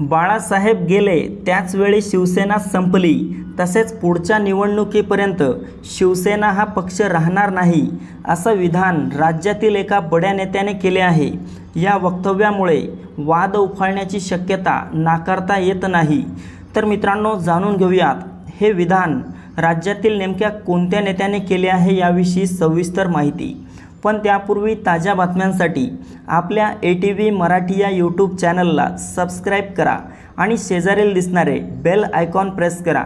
बाळासाहेब गेले त्याचवेळी शिवसेना संपली. तसेच पुढच्या निवडणुकीपर्यंत शिवसेना हा पक्ष राहणार नाही असं विधान राज्यातील एका बड्या नेत्याने केले आहे. या वक्तव्यामुळे वाद उफाळण्याची शक्यता नाकारता येत नाही. तर मित्रांनो जाणून घेऊयात हे विधान राज्यातील नेमक्या कोणत्या नेत्याने केले आहे याविषयी सविस्तर माहिती. पण त्यापूर्वी ताज्या बातम्यांसाठी आपल्या ए टी व्ही मराठी या यूट्यूब चॅनलला सबस्क्राईब करा आणि शेजारील दिसणारे बेल आयकॉन प्रेस करा.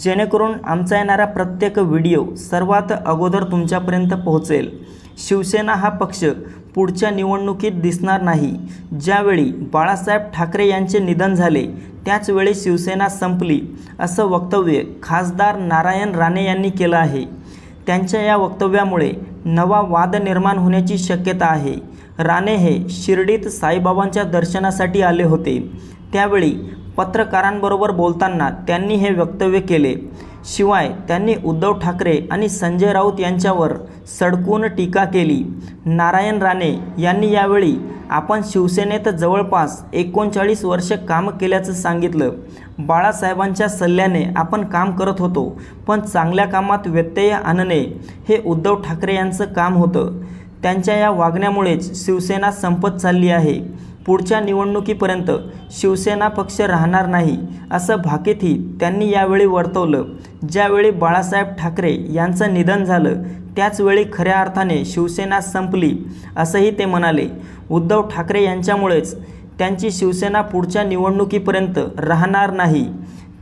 जेणेकरून आमचा येणारा प्रत्येक व्हिडिओ सर्वात अगोदर तुमच्यापर्यंत पोहोचेल. शिवसेना हा पक्ष पुढच्या निवडणुकीत दिसणार नाही. ज्यावेळी बाळासाहेब ठाकरे यांचे निधन झाले त्याचवेळी शिवसेना संपली असं वक्तव्य खासदार नारायण राणे यांनी केलं आहे. त्यांच्या या वक्तव्यामुळे नवा वाद निर्माण होण्याची शक्यता आहे. राणे हे शिर्डीत साईबाबांच्या दर्शनासाठी आले होते. त्यावेळी पत्रकारांबरोबर बोलताना त्यांनी हे वक्तव्य केले. शिवाय त्यांनी उद्धव ठाकरे आणि संजय राऊत यांच्यावर सडकून टीका केली. नारायण राणे यांनी यावेळी आपण शिवसेनेत जवळपास एकोणचाळीस वर्ष काम केल्याचं सांगितलं. बाळासाहेबांच्या सल्ल्याने आपण काम करत होतो पण चांगल्या कामात व्यत्यय आणणे हे उद्धव ठाकरे यांचं काम होतं. त्यांच्या या वागण्यामुळेच शिवसेना संपत चालली आहे. पुढच्या निवडणुकीपर्यंत शिवसेना पक्ष राहणार नाही असं भाकीतही त्यांनी यावेळी वर्तवलं. ज्यावेळी बाळासाहेब ठाकरे यांचं निधन झालं त्याचवेळी खऱ्या अर्थाने शिवसेना संपली असंही ते म्हणाले. उद्धव ठाकरे यांच्यामुळेच त्यांची शिवसेना पुढच्या निवडणुकीपर्यंत राहणार नाही.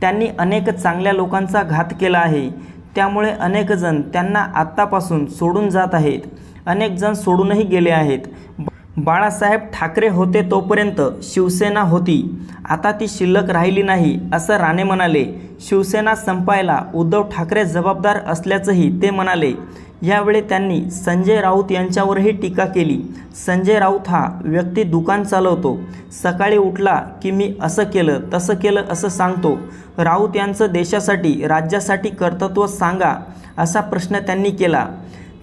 त्यांनी अनेक चांगल्या लोकांचा घात केला आहे. त्यामुळे अनेकजण त्यांना आत्तापासून सोडून जात आहेत. अनेकजण सोडूनही गेले आहेत. बाळासाहेब ठाकरे होते तोपर्यंत शिवसेना होती. आता ती शिल्लक राहिली नाही असं राणे म्हणाले. शिवसेना संपायला उद्धव ठाकरे जबाबदार असल्याचंही ते म्हणाले. यावेळी त्यांनी संजय राऊत यांच्यावरही टीका केली. संजय राऊत हा व्यक्ती दुकान चालवतो. सकाळी उठला की मी असं केलं तसं केलं असं सांगतो. राऊत यांचं देशासाठी राज्यासाठी कर्तृत्व सांगा असा प्रश्न त्यांनी केला.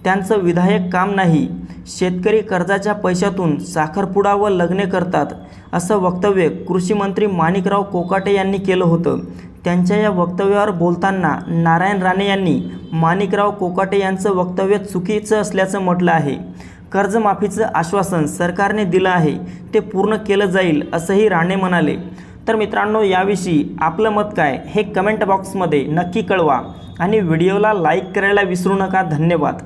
त्यांचं विधायक काम नाही. शेतकरी कर्जाच्या पैशातून साखरपुडा व लग्ने करतात असं वक्तव्य कृषीमंत्री माणिकराव कोकाटे यांनी केलं होतं. त्यांच्या या वक्तव्यावर बोलताना नारायण राणे यांनी माणिकराव कोकाटे यांचं वक्तव्य चुकीचं असल्याचं म्हटलं आहे. कर्जमाफीचं आश्वासन सरकारने दिलं आहे ते पूर्ण केलं जाईल असंही राणे म्हणाले. तर मित्रांनो याविषयी आपलं मत काय हे कमेंट बॉक्समध्ये नक्की कळवा आणि व्हिडिओला लाईक करायला विसरू नका. धन्यवाद.